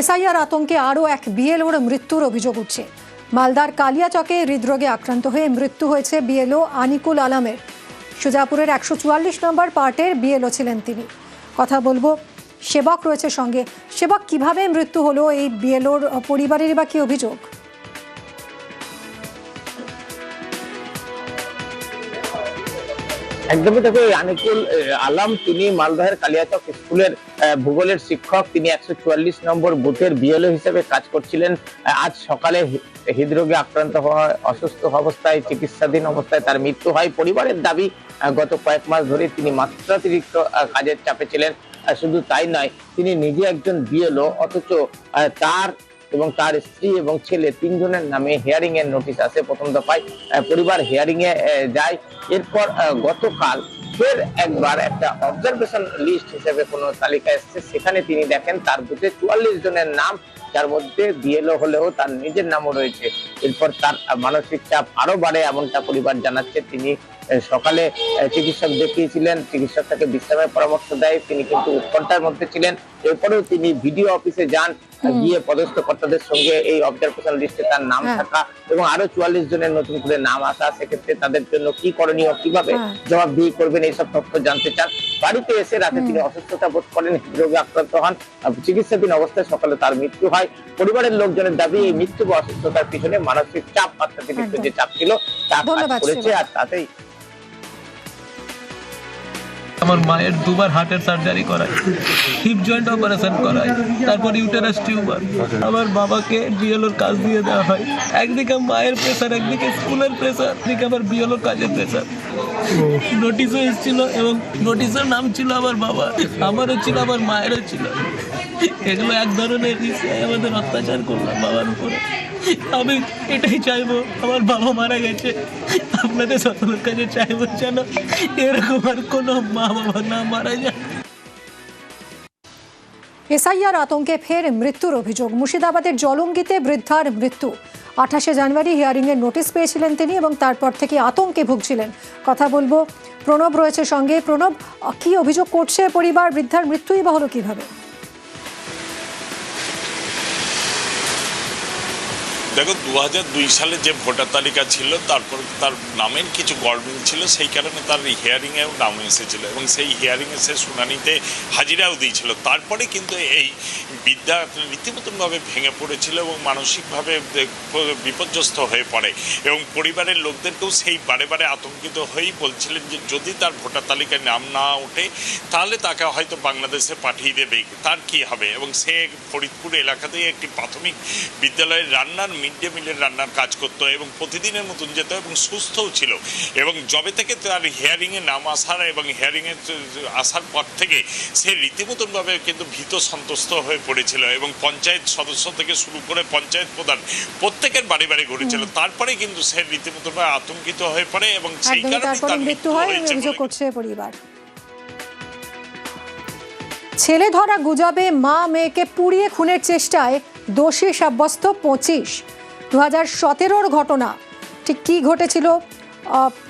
SIR আতঙ্কে আরও এক বিএলওর মৃত্যুর অভিযোগ উঠছে। মালদার কালিয়াচকে হৃদরোগে আক্রান্ত হয়ে মৃত্যু হয়েছে বিএলও আনিকুল আলামের। সুজাপুরের একশো চুয়াল্লিশ নম্বর পার্টের বিএলও ছিলেন তিনি। কথা বলব, সেবক রয়েছে সঙ্গে। সেবক কীভাবে মৃত্যু হলো এই বিএলওর পরিবারের বা কি অভিযোগ? একদমই দেখো আনিকুল আলাম, তিনি মালদহের কালিয়াচক স্কুলের ভূগোলের শিক্ষক। তিনি একশো চুয়াল্লিশ নম্বর বুথের বিএলও হিসেবে কাজ করছিলেন। আজ সকালে হৃদরোগে আক্রান্ত হওয়া, অসুস্থ অবস্থায়, চিকিৎসাধীন অবস্থায় তার মৃত্যু হয়। পরিবারের দাবি গত কয়েক মাস ধরে তিনি মাত্রাতিরিক্ত কাজের চাপে ছিলেন। শুধু তাই নয়, তিনি নিজে একজন বিএলও, অথচ তার এবং তার স্ত্রী এবং ছেলে তিনজনের নামে হিয়ারিং এর নোটিশ আসে। প্রথম দফায় পরিবার হিয়ারিং এ যায়। এরপর গতকাল ফের একবার একটা অবজারভেশন লিস্ট হিসেবে কোনো তালিকা এসেছে। সেখানে তিনি দেখেন, তার বুথে চুয়াল্লিশ জনের নাম যার মধ্যে বিএলও হলেও তার নিজের নামও রয়েছে। এরপর তার মানসিক চাপ আরও বাড়ে এমনটা পরিবার জানাচ্ছে। তিনি সকালে চিকিৎসক দেখিয়েছিলেন। চিকিৎসক তাকে বিশ্রামের পরামর্শ দেয়। তিনি কিন্তু উৎকণ্ঠার মধ্যে ছিলেন। এরপরেও তিনি ভিডিও অফিসে যান গিয়ে পদস্থ কর্তাদের সঙ্গে এই অবজারভেশন লিস্টে তার নাম হ্যাঁ। থাকা এবং আরও চুয়াল্লিশ জনের নতুন করে নাম আসা সেক্ষেত্রে তাদের জন্য কি করণীয় কীভাবে হ্যাঁ। জবাবদিহি করবেন এইসব তথ্য জানতে চান বাড়িতে এসে রাতে তিনি অসুস্থতা বোধ করেন হৃদরোগে আক্রান্ত হন চিকিৎসাধীন অবস্থায় সকালে তার মৃত্যু হয় পরিবারের লোকজনের দাবি এই মৃত্যু বা অসুস্থতার পিছনে মানসিক চাপ একদম। যে চাপ ছিল তা করেছে আর তাতেই আমার মায়ের দুবার হার্টের সার্জারি করায় হিপ জয়েন্ট অপারেশন করায়, তারপর ইউটেরাস টিউমার আমার বাবাকে বিএলওর কাজ দিয়ে দেওয়া হয়। একদিকে মায়ের প্রেশার একদিকে স্কুলের প্রেশার একদিকে আমার বিএলওর কাজের প্রেশার নোটিশও এসেছিল এবং নোটিশের নাম ছিল আমার বাবা আমারও ছিল, আমার মায়েরও ছিল। এগুলো এক ধরনের আমাদের অত্যাচার করলাম বাবার উপরে। আমি এটাই চাইব। আমার বাবা মারা গেছে। আপনাদের সকলের কাছে চাইব যেন এরকম আর কোনো মা বাবা না মারা যায়। এসআইআর আতঙ্কে ফের মৃত্যুর অভিযোগ। মুর্শিদাবাদের জলঙ্গিতে বৃদ্ধার মৃত্যু। আঠাশে জানুয়ারি হিয়ারিং এর নোটিশ পেয়েছিলেন তিনি এবং তারপর থেকে আতঙ্কে ভুগছিলেন। কথা বলব প্রণব রয়েছে সঙ্গে। প্রণব কি অভিযোগ করছে পরিবার? বৃদ্ধার মৃত্যুই বা হলো কীভাবে? দেখো দু হাজার দুই সালে যে ভোটার তালিকা ছিল, তারপর তার নামের কিছু গড়মিল ছিল, সেই কারণে তার হিয়ারিংয়েও নাম এসেছিল এবং সেই হিয়ারিং এসে শুনানিতে হাজিরাও দিয়েছিল। তারপরে কিন্তু এই বিদ্যা রীতিমতনভাবে ভেঙে পড়েছিল এবং মানসিকভাবে বিপর্যস্ত হয়ে পড়ে এবং পরিবারের লোকদেরকেও সেই বারে বারে আতঙ্কিত হয়েই বলছিলেন যে, যদি তার ভোটার তালিকায় নাম না ওঠে, তাহলে তাকে হয়তো বাংলাদেশে পাঠিয়ে দেবে। তার কি হবে? এবং সে ফরিদপুর এলাকাতেই একটি প্রাথমিক বিদ্যালয়ের রান্নার মিড ডে মিলের রান্নার কাজ করতো এবং প্রতিদিনের মতন যেত এবং সুস্থও ছিল। এবং জবে থেকে তার হিয়ারিংয়ে নাম আসার এবং হিয়ারিংয়ে আসার পর থেকে সে রীতিমতনভাবে কিন্তু ভীত সন্তুষ্ট হয়ে পড়েছিল এবং পঞ্চায়েত সদস্য থেকে শুরু করে পঞ্চায়েত প্রধান প্রত্যেকের বাড়ি বাড়ি ঘুরেছিল। তারপরে কিন্তু সে রীতিমতনভাবে আতঙ্কিত হয়ে পড়ে এবং সেই কারণে তার মৃত্যু মৃত্যু হয় অভিযোগ করছে পরিবার। ছেলে ধরা গুজবে মা মেয়েকে পুড়িয়ে খুনের চেষ্টায় দোষী সাব্যস্ত পঁচিশ। দু হাজার সতেরোর ঘটনা। ঠিক কি ঘটেছিল?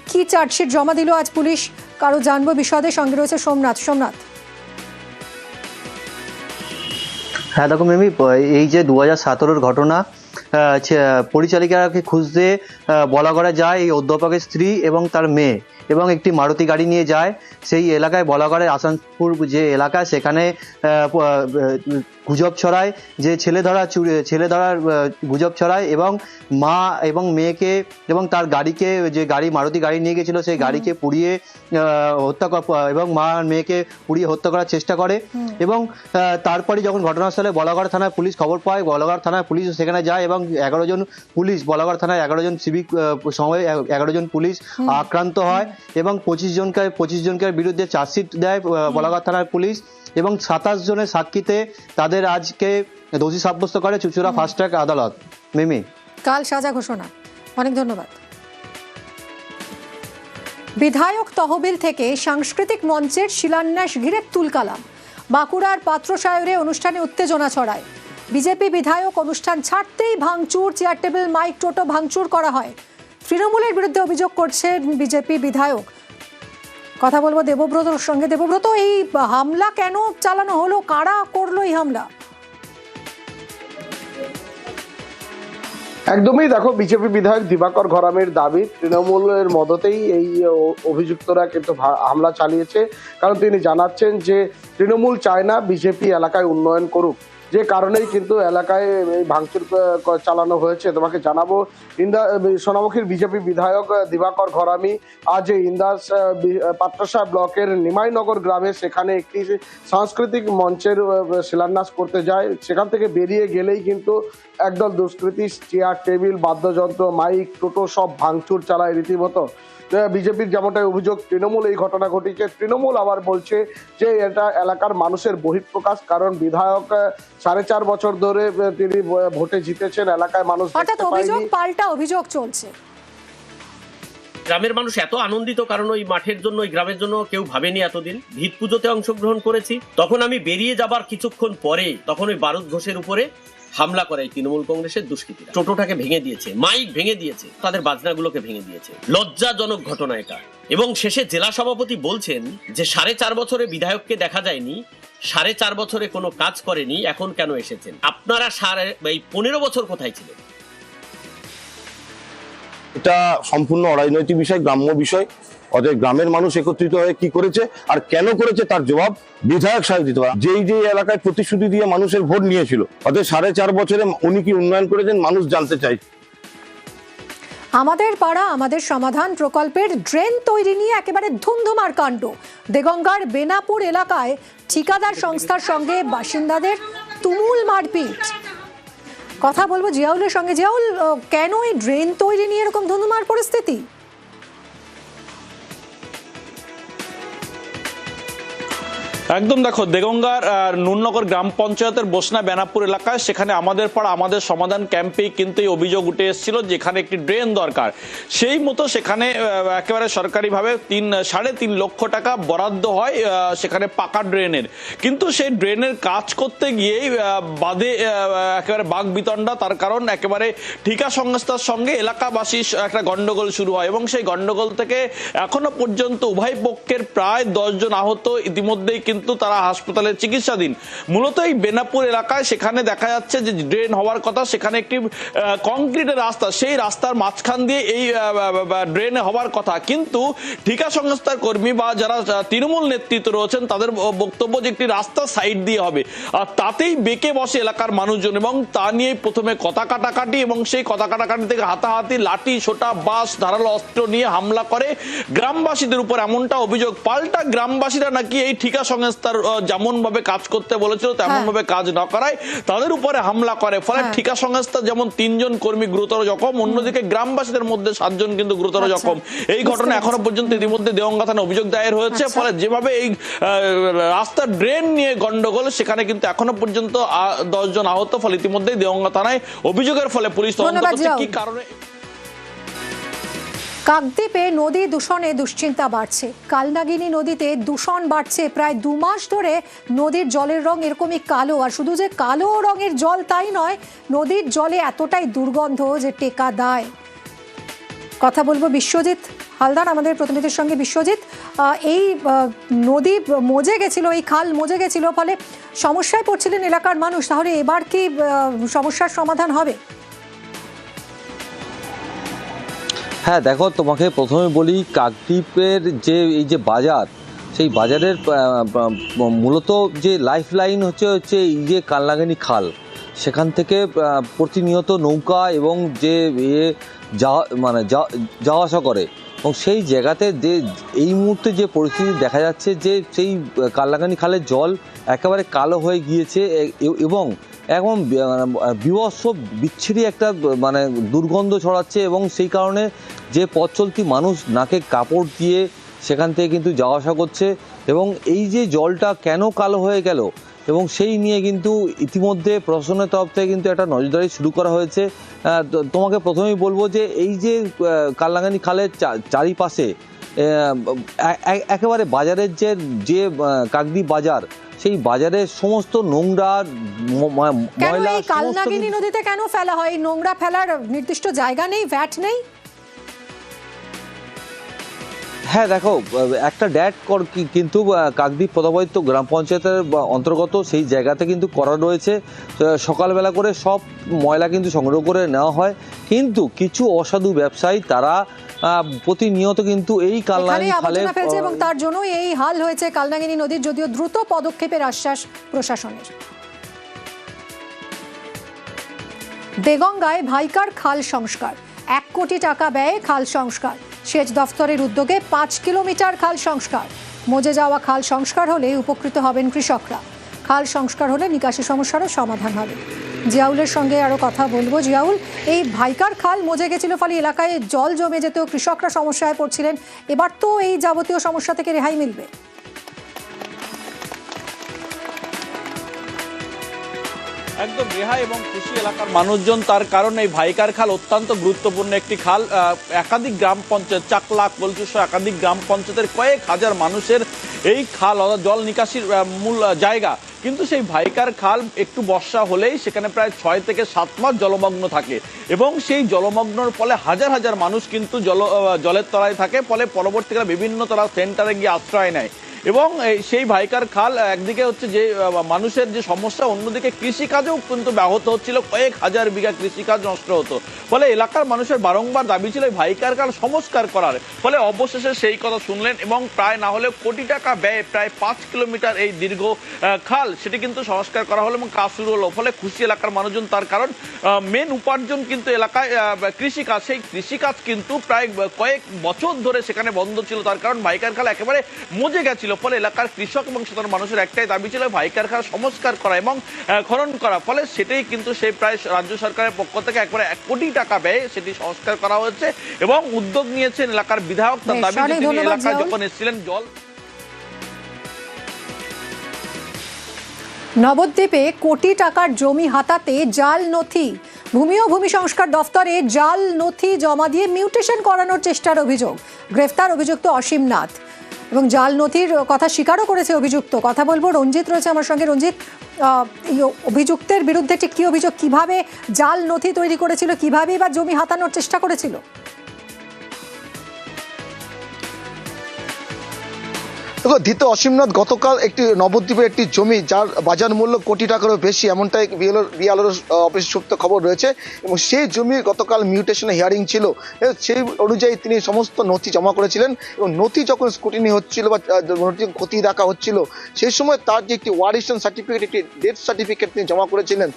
কি চার্জশিট জমা দিল আজ পুলিশ? কারও জানব বিশদে। সঙ্গে রয়েছে সোমনাথ। সোমনাথ। হ্যাঁ দেখো মিমি, এই যে দু হাজার সতেরোর ঘটনা পরিচালিকাকে খুঁজতে বলা করা যায় এই অধ্যাপকের স্ত্রী এবং তার মেয়ে এবং একটি মারুতি গাড়ি নিয়ে যায়। সেই এলাকায় বলা করে আসানপুর যে এলাকা, সেখানে গুজব ছড়ায় যে ছেলে ধরা চুরি ছেলে ধরার গুজব ছড়ায় এবং মা এবং মেয়েকে এবং তার গাড়িকে যে গাড়ি মারুতি গাড়ি নিয়ে গেছিল সেই গাড়িকে পুড়িয়ে হত্যা কর- এবং মা আর মেয়েকে পুড়িয়ে হত্যা করার চেষ্টা করে। এবং তারপরে যখন ঘটনাস্থলে বলাগড় থানায় পুলিশ খবর পায় বলাগড় থানায় পুলিশ সেখানে যায় এবং এগারো জন পুলিশ বলাগড় থানায় এগারো জন সিভিক সময় এগারো জন পুলিশ আক্রান্ত হয় এবং পঁচিশ জনকে পঁচিশ জনকে বিরুদ্ধে চার্জশিট দেয় বলাগড় থানার পুলিশ। এবং সাতাশ জনের সাক্ষীতে তাদের আজকে দোষী সাব্যস্ত করে চুচুড়া ফাস্ট ট্র্যাক আদালত। মিমি। কাল সাজা ঘোষণা। অনেক ধন্যবাদ। বিধায়ক তহবিল থেকে সাংস্কৃতিক মঞ্চের শিলান্যাস ঘিরে তুলকালাম। বাঁকুড়ার পাত্রসায়রে অনুষ্ঠানে উত্তেজনা ছড়ায়। বিজেপি বিধায়ক অনুষ্ঠান ছাড়তেই ভাঙচুর চেয়ার টেবিল মাইক টোটো ভাঙচুর করা হয়। তৃণমূলের বিরুদ্ধে অভিযোগ করছেন বিজেপি বিধায়ক। কথা বলব দেবব্রতর সঙ্গে। দেবব্রত, এই হামলা কেন চালানো হলো? কারা করল এই হামলা? একদমই দেখো, বিজেপি বিধায়ক দিবাকর ঘরামের দাবি তৃণমূলের মদতেই এই অভিযুক্তরা কিন্তু হামলা চালিয়েছে। কারণ তিনি জানাচ্ছেন যে তৃণমূল চায় না বিজেপি এলাকায় উন্নয়ন করুক। যে কারণেই কিন্তু এলাকায় এই ভাঙচুর চালানো হয়েছে। তোমাকে জানাব, ইন্দা সোনামুখীর বিজেপি বিধায়ক দিবাকর ঘরামি আজ ইন্দাস পাত্রসাহ ব্লকের নিমাইনগর গ্রামে সেখানে একটি সাংস্কৃতিক মঞ্চের শিলান্যাস করতে যায়। সেখান থেকে বেরিয়ে গেলেই কিন্তু একদল দুষ্কৃতী, চেয়ার, টেবিল, বাদ্যযন্ত্র, মাইক, টোটো সব ভাঙচুর চালায় রীতিমতো। বিজেপির যেমনটাই অভিযোগ তৃণমূল এই ঘটনা ঘটিয়েছে। তৃণমূল আবার বলছে যে এটা এলাকার মানুষের বহিঃপ্রকাশ কারণ বিধায়ক সাড়ে চার বছর ধরে তিনি ভোটে জিতেছেন এলাকায় মানুষ অভিযোগ পাল্টা অভিযোগ চলছে। গ্রামের মানুষ এত আনন্দিত কারণ ওই মাঠের জন্য ওই গ্রামের জন্য কেউ ভাবেনি এতদিন। ভিত পুজোতে অংশগ্রহণ করেছি। তখন আমি বেরিয়ে যাবার কিছুক্ষণ পরে তখন ওই বারুদ ঘোষের উপরে হামলা করে এই তৃণমূল কংগ্রেসের দুষ্কৃতীরা। টোটোটাকে ভেঙে দিয়েছে, মাইক ভেঙে দিয়েছে, তাদের বাজনাগুলোকে ভেঙে দিয়েছে। লজ্জাজনক ঘটনা এটা। এবং শেষে জেলা সভাপতি বলছেন যে, সাড়ে চার বছরে বিধায়ককে দেখা যায়নি, সাড়ে চার বছরে কোনো কাজ করেনি, এখন কেন এসেছেন? আপনারা সাড়ে, এই পনেরো বছর কোথায় ছিলেন? এটা সম্পূর্ণ অরাজনৈতিক বিষয়, গ্রাম্য বিষয়। অতএব গ্রামের মানুষ একত্রিত হয়ে কি করেছে আর কেন করেছে তার জবাব বিধায়ক সাহেব দিতে পারে। যেই যে এলাকায় প্রতিশ্রুতি দিয়ে মানুষের ভোট নিয়েছিল, অতএব সাড়ে চার বছরে উনি কি উন্নয়ন করেছেন মানুষ জানতে চাই আমাদের পাড়া, আমাদের সমাধান প্রকল্পের ড্রেন তৈরি নিয়ে একেবারে ধুমধুমার কাণ্ড। দেগঙ্গার বেনাপুর এলাকায় ঠিকাদার সংস্থার সঙ্গে বাসিন্দাদের তুমুল মারপিট। কথা বলব জিয়াউলের সঙ্গে। জিয়াউল কেন এই ড্রেন তৈরি নিয়ে এরকম ধুন্ধুমার পরিস্থিতি? একদম দেখো দেগঙ্গার আহ, নুরনগর গ্রাম পঞ্চায়েতের বসনা বেনাপুর এলাকায় সেখানে আমাদের পাড়া আমাদের সমাধান ক্যাম্পেই কিন্তু এই অভিযোগ উঠে এসেছিল যেখানে একটি ড্রেন দরকার। সেই মতো সেখানে একেবারে সরকারিভাবে তিন সাড়ে তিন লক্ষ টাকা বরাদ্দ হয় সেখানে পাকা ড্রেনের। কিন্তু সেই ড্রেনের কাজ করতে গিয়েই বাদে একেবারে বাঘ বিতণ্ডা তার কারণ একেবারে ঠিকা সংস্থার সঙ্গে এলাকাবাসী একটা গণ্ডগোল শুরু হয় এবং সেই গণ্ডগোল থেকে এখনও পর্যন্ত উভয় পক্ষের প্রায় দশজন আহত। ইতিমধ্যেই কিন্তু তারা হাসপাতালে চিকিৎসাধীন। মূলত এই বেনাপুর এলাকায় সেখানে দেখা যাচ্ছে যে ড্রেন হওয়ার কথা, সেখানে একটি কংক্রিটের রাস্তা, সেই রাস্তার মাঝখান দিয়ে এই ড্রেন হওয়ার কথা। কিন্তু ঠিকা সংস্থার কর্মী বা যারা তৃণমূল নেতৃত্ব রয়েছেন, তাদের বক্তব্য যে একটি রাস্তা সাইড দিয়ে হবে, আর তাতেই বেঁকে বসে এলাকার মানুষজন এবং তা নিয়ে প্রথমে কথা কাটাকাটি এবং সেই কথা কাটাকাটি থেকে হাতাহাতি, লাঠি, ছোটা বাস ধারালো অস্ত্র নিয়ে হামলা করে। গ্রামবাসীদের উপর এমনটা অভিযোগ, পাল্টা গ্রামবাসীরা নাকি এই ঠিকা ভাবে কাজ করতে বলেছিল তেমন ভাবে কাজ না করায় তাদের উপরে হামলা করে। ফলে হ্যাঁ। ঠিকা সংস্থা যেমন তিনজন কর্মী গুরুতর জখম অন্যদিকে গ্রামবাসীদের মধ্যে সাতজন কিন্তু গুরুতর আচ্ছা। জখম। এই ঘটনা এখনও পর্যন্ত ইতিমধ্যে থানায় অভিযোগ দায়ের হয়েছে। আচ্ছা। ফলে যেভাবে এই রাস্তার ড্রেন নিয়ে গন্ডগোল সেখানে কিন্তু এখনও পর্যন্ত দশ জন আহত। ফলে ইতিমধ্যে দেওঙ্গা থানায় অভিযোগের ফলে পুলিশ তদন্ত করছে। কি কারণে কাকদ্বীপে নদী দূষণে দুশ্চিন্তা বাড়ছে। কালনাগিনী নদীতে দূষণ বাড়ছে প্রায় দু মাস ধরে। নদীর জলের রং এরকমই কালো, আর শুধু যে কালো রঙের জল তাই নয়, নদীর জলে এতটাই দুর্গন্ধ যে টেকা দায়। কথা বলব বিশ্বজিৎ হালদার, আমাদের প্রতিনিধির সঙ্গে। বিশ্বজিৎ এই নদী মজে গেছিল, এই খাল মজে গেছিল, ফলে সমস্যায় পড়ছিলেন এলাকার মানুষ। তাহলে এবার কি সমস্যার সমাধান হবে? হ্যাঁ দেখো, তোমাকে প্রথমে বলি কাকদ্বীপের যে, এই যে বাজার, সেই বাজারের মূলত যে লাইফ লাইন হচ্ছে হচ্ছে এই যে কালনাগানি খাল। সেখান থেকে প্রতিনিয়ত নৌকা এবং যে ইয়ে যাওয়া মানে যাওয়া- আসা করে, এবং সেই জায়গাতে যে, এই মুহূর্তে যে পরিস্থিতি দেখা যাচ্ছে যে, সেই কালনাগানি খালের জল একেবারে কালো হয়ে গিয়েছে এবং এখন বিভৎস, বিচ্ছিরি একটা মানে দুর্গন্ধ ছড়াচ্ছে, এবং সেই কারণে যে পথ চলতি মানুষ নাকে কাপড় দিয়ে সেখান থেকে কিন্তু যাওয়া আসা করছে এবং এই যে জলটা কেন কালো হয়ে গেল এবং সেই নিয়ে কিন্তু ইতিমধ্যে প্রশাসনের তরফ থেকে কিন্তু একটা নজরদারি শুরু করা হয়েছে। তোমাকে প্রথমেই বলব যে এই যে কালনাগানি খালের চা- চারিপাশে একেবারে বাজারের যে যে কাকদি বাজার সেই বাজারের সমস্ত নোংরা ময়লা কালনাগিনী নদীতে কেন ফেলা হয়? নোংরা ফেলার নির্দিষ্ট জায়গা নেই ভ্যাট নেই? হ্যাঁ দেখো একটা ড্যাট কিন্তু কাকদ্বীপ পদাবৈত্য গ্রাম পঞ্চায়েতের অন্তর্গত সেই জায়গাতে কিন্তু করা রয়েছে। সকালবেলা করে সব ময়লা কিন্তু সংগ্রহ করে নেওয়া হয়। কিন্তু কিছু অসাধু ব্যবসায়ী তারা প্রতিনিয়ত কিন্তু এই কালনাগিনী খালে এবং তার জন্যই এই হাল হয়েছে কালনাগিনী নদীর যদিও দ্রুত পদক্ষেপের আশ্বাস প্রশাসনের। দেগঙ্গায় ভাইকার খাল সংস্কার। এক কোটি টাকা ব্যয়ে খাল সংস্কার। সেচ দফতরের উদ্যোগে পাঁচ কিলোমিটার খাল সংস্কার। মজে যাওয়া খাল সংস্কার হলে উপকৃত হবেন কৃষকরা। খাল সংস্কার হলে নিকাশি সমস্যারও সমাধান হবে। জিয়াউলের সঙ্গে আরও কথা বলব। জিয়াউল, এই ভাইকার খাল মজে গেছিল ফলে এলাকায়, জল জমে যেতেও কৃষকরা সমস্যায় পড়ছিলেন। এবার তো এই যাবতীয় সমস্যা থেকে রেহাই মিলবে। একদম রেহাই এবং কৃষি এলাকার মানুষজন তার কারণ এই ভাইকার খাল অত্যন্ত গুরুত্বপূর্ণ একটি খাল। একাধিক গ্রাম পঞ্চায়েত চাকলা কলচুস একাধিক গ্রাম পঞ্চায়েতের কয়েক হাজার মানুষের এই খাল অর্থাৎ জল নিকাশির মূল জায়গা। কিন্তু সেই ভাইকার খাল একটু বর্ষা হলেই সেখানে প্রায় ছয় থেকে সাত মাস জলমগ্ন থাকে এবং সেই জলমগ্নর ফলে হাজার হাজার মানুষ কিন্তু জল জলের তলায় থাকে। ফলে পরবর্তীকালে বিভিন্ন তারা সেন্টারে গিয়ে আশ্রয় নেয়। এবং সেই ভাইকার খাল একদিকে হচ্ছে যে মানুষের যে সমস্যা, অন্যদিকে কৃষিকাজেও কিন্তু ব্যাহত হচ্ছিল। কয়েক হাজার বিঘা কৃষিকাজ নষ্ট হতো। ফলে এলাকার মানুষের বারংবার দাবি ছিল ভাইকার খাল সংস্কার করার। ফলে অবশেষে সেই কথা শুনলেন এবং প্রায় না হলে কোটি টাকা ব্যয়ে প্রায় পাঁচ কিলোমিটার এই দীর্ঘ খাল, সেটি কিন্তু সংস্কার করা হলো এবং কাজ শুরু হলো। ফলে খুশি এলাকার মানুষজন তার কারণ মেন উপার্জন কিন্তু এলাকায় কৃষিকাজ। সেই কৃষিকাজ কিন্তু প্রায় কয়েক বছর ধরে সেখানে বন্ধ ছিল। তার কারণ ভাইকার খাল একেবারে মজে গেছিল। ফলে এলাকার কৃষক এবং সাধারণ মানুষের একটাই দাবি ছিল ভাইকার খাল সংস্কার করা এবং খনন করা। ফলে সেটাই কিন্তু সেই প্রায় রাজ্য সরকারের পক্ষ থেকে একবারে এক কোটি টাকা ব্যয়ে সেটি সংস্কার করা হয়েছে এবং উদ্যোগ নিয়েছেন এলাকার বিধায়ক। তার দাবি এলাকায় যখন এসেছিলেন জল নবদ্বীপে কোটি টাকার জমি হাতাতে জাল নথি। ভূমি ও ভূমি সংস্কার দফতরে জাল নথি জমা দিয়ে মিউটেশন করানোর চেষ্টার অভিযোগ। গ্রেফতার অভিযুক্ত অসীম নাথ। এবং জাল নথির কথা স্বীকারও করেছে অভিযুক্ত। কথা বলব, রঞ্জিত রয়েছে আমার সঙ্গে। রঞ্জিত অভিযুক্তের বিরুদ্ধে ঠিক কী অভিযোগ? কীভাবে জাল নথি তৈরি করেছিল? কীভাবে বা জমি হাতানোর চেষ্টা করেছিল? দেখো, ধৃত অসীমনাথ গতকাল একটি নবদ্বীপের একটি জমি, যার বাজার মূল্য কোটি টাকারও বেশি, এমনটাই বিএলওর বিএলওর অফিস সূত্রে খবর রয়েছে। এবং সেই জমি গতকাল মিউটেশনে হিয়ারিং ছিল। সেই অনুযায়ী তিনি সমস্ত নথি জমা করেছিলেন। এবং নথি যখন স্কুটিনি হচ্ছিল বা নথি খতিয়ে দেখা হচ্ছিল, সেই সময় তার যে একটি ওয়ারিশন সার্টিফিকেট একটি ডেথ সার্টিফিকেট তিনি জমা করেছিলেন।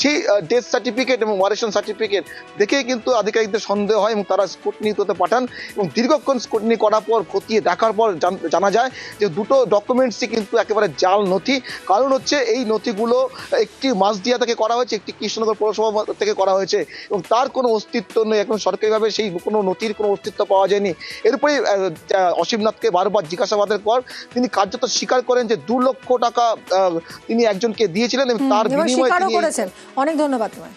সেই ডেথ সার্টিফিকেট এবং ওয়ারেশন সার্টিফিকেট দেখেই কিন্তু আধিকারিকদের সন্দেহ হয় এবং তারা স্কুটনি করতে পাঠান। এবং দীর্ঘক্ষণ স্কুটনি করার পর, খতিয়ে দেখার পর জানা যায় যে দুটো ডকুমেন্টসই কিন্তু একেবারে জাল নথি। কারণ হচ্ছে এই নথিগুলো একটি মাসদিয়া থেকে করা হয়েছে একটি কৃষ্ণনগর পৌরসভা থেকে করা হয়েছে এবং তার কোনো অস্তিত্ব নেই। এখন সরকারিভাবে সেই কোনো নথির কোনো অস্তিত্ব পাওয়া যায়নি। এরপরে অসীমনাথকে বারবার জিজ্ঞাসাবাদের পর তিনি কার্যত স্বীকার করেন যে দু লক্ষ টাকা আহ, তিনি একজনকে দিয়েছিলেন এবং তার বিনিময়ে তিনি অনেক ধন্যবাদ তোমায়।